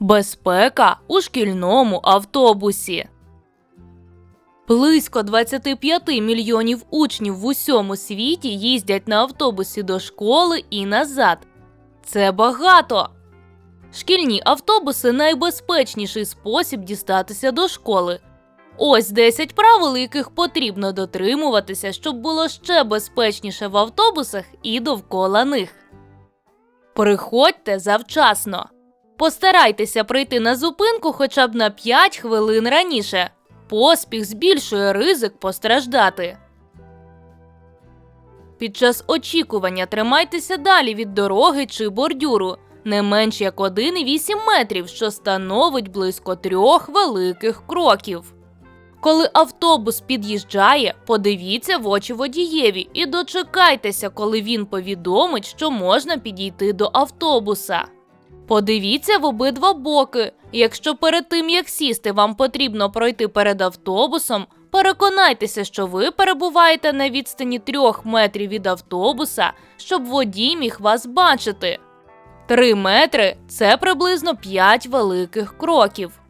Безпека у шкільному автобусі. Близько 25 мільйонів учнів в усьому світі їздять на автобусі до школи і назад. Це багато. Шкільні автобуси найбезпечніший спосіб дістатися до школи. Ось 10 правил, яких потрібно дотримуватися, щоб було ще безпечніше в автобусах і довкола них. Приходьте завчасно. Постарайтеся прийти на зупинку хоча б на 5 хвилин раніше. Поспіх збільшує ризик постраждати. Під час очікування тримайтеся далі від дороги чи бордюру, не менш як 1,8 метрів, що становить близько трьох великих кроків. Коли автобус під'їжджає, подивіться в очі водієві і дочекайтеся, коли він повідомить, що можна підійти до автобуса. Подивіться в обидва боки. Якщо перед тим як сісти вам потрібно пройти перед автобусом, переконайтеся, що ви перебуваєте на відстані трьох метрів від автобуса, щоб водій міг вас бачити. Три метри це приблизно 5 великих кроків.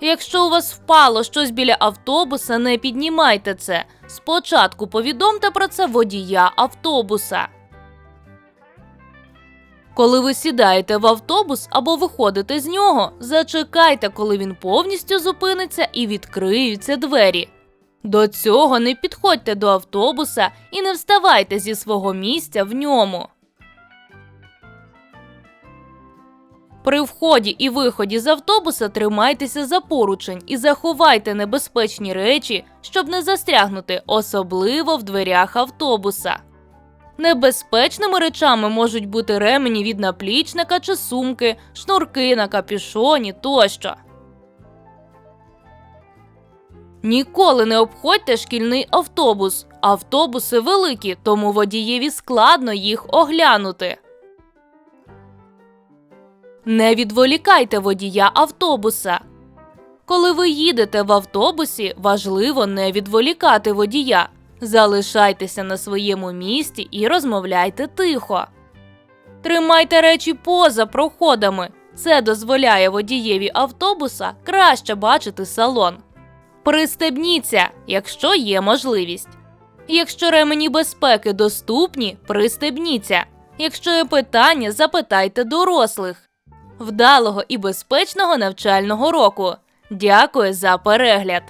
Якщо у вас впало щось біля автобуса, не піднімайте це. Спочатку повідомте про це водія автобуса. Коли ви сідаєте в автобус або виходите з нього, зачекайте, коли він повністю зупиниться і відкриються двері. До цього не підходьте до автобуса і не вставайте зі свого місця в ньому. При вході і виході з автобуса тримайтеся за поручень і заховайте небезпечні речі, щоб не застрягнути, особливо в дверях автобуса. Небезпечними речами можуть бути ремені від наплічника чи сумки, шнурки на капюшоні тощо. Ніколи не обходьте шкільний автобус. Автобуси великі, тому водієві складно їх оглянути. Не відволікайте водія автобуса. Коли ви їдете в автобусі, важливо не відволікати водія. Залишайтеся на своєму місці і розмовляйте тихо. Тримайте речі поза проходами. Це дозволяє водієві автобуса краще бачити салон. Пристебніться, якщо є можливість. Якщо ремені безпеки доступні, пристебніться. Якщо є питання, запитайте дорослих. Вдалого і безпечного навчального року. Дякую за перегляд!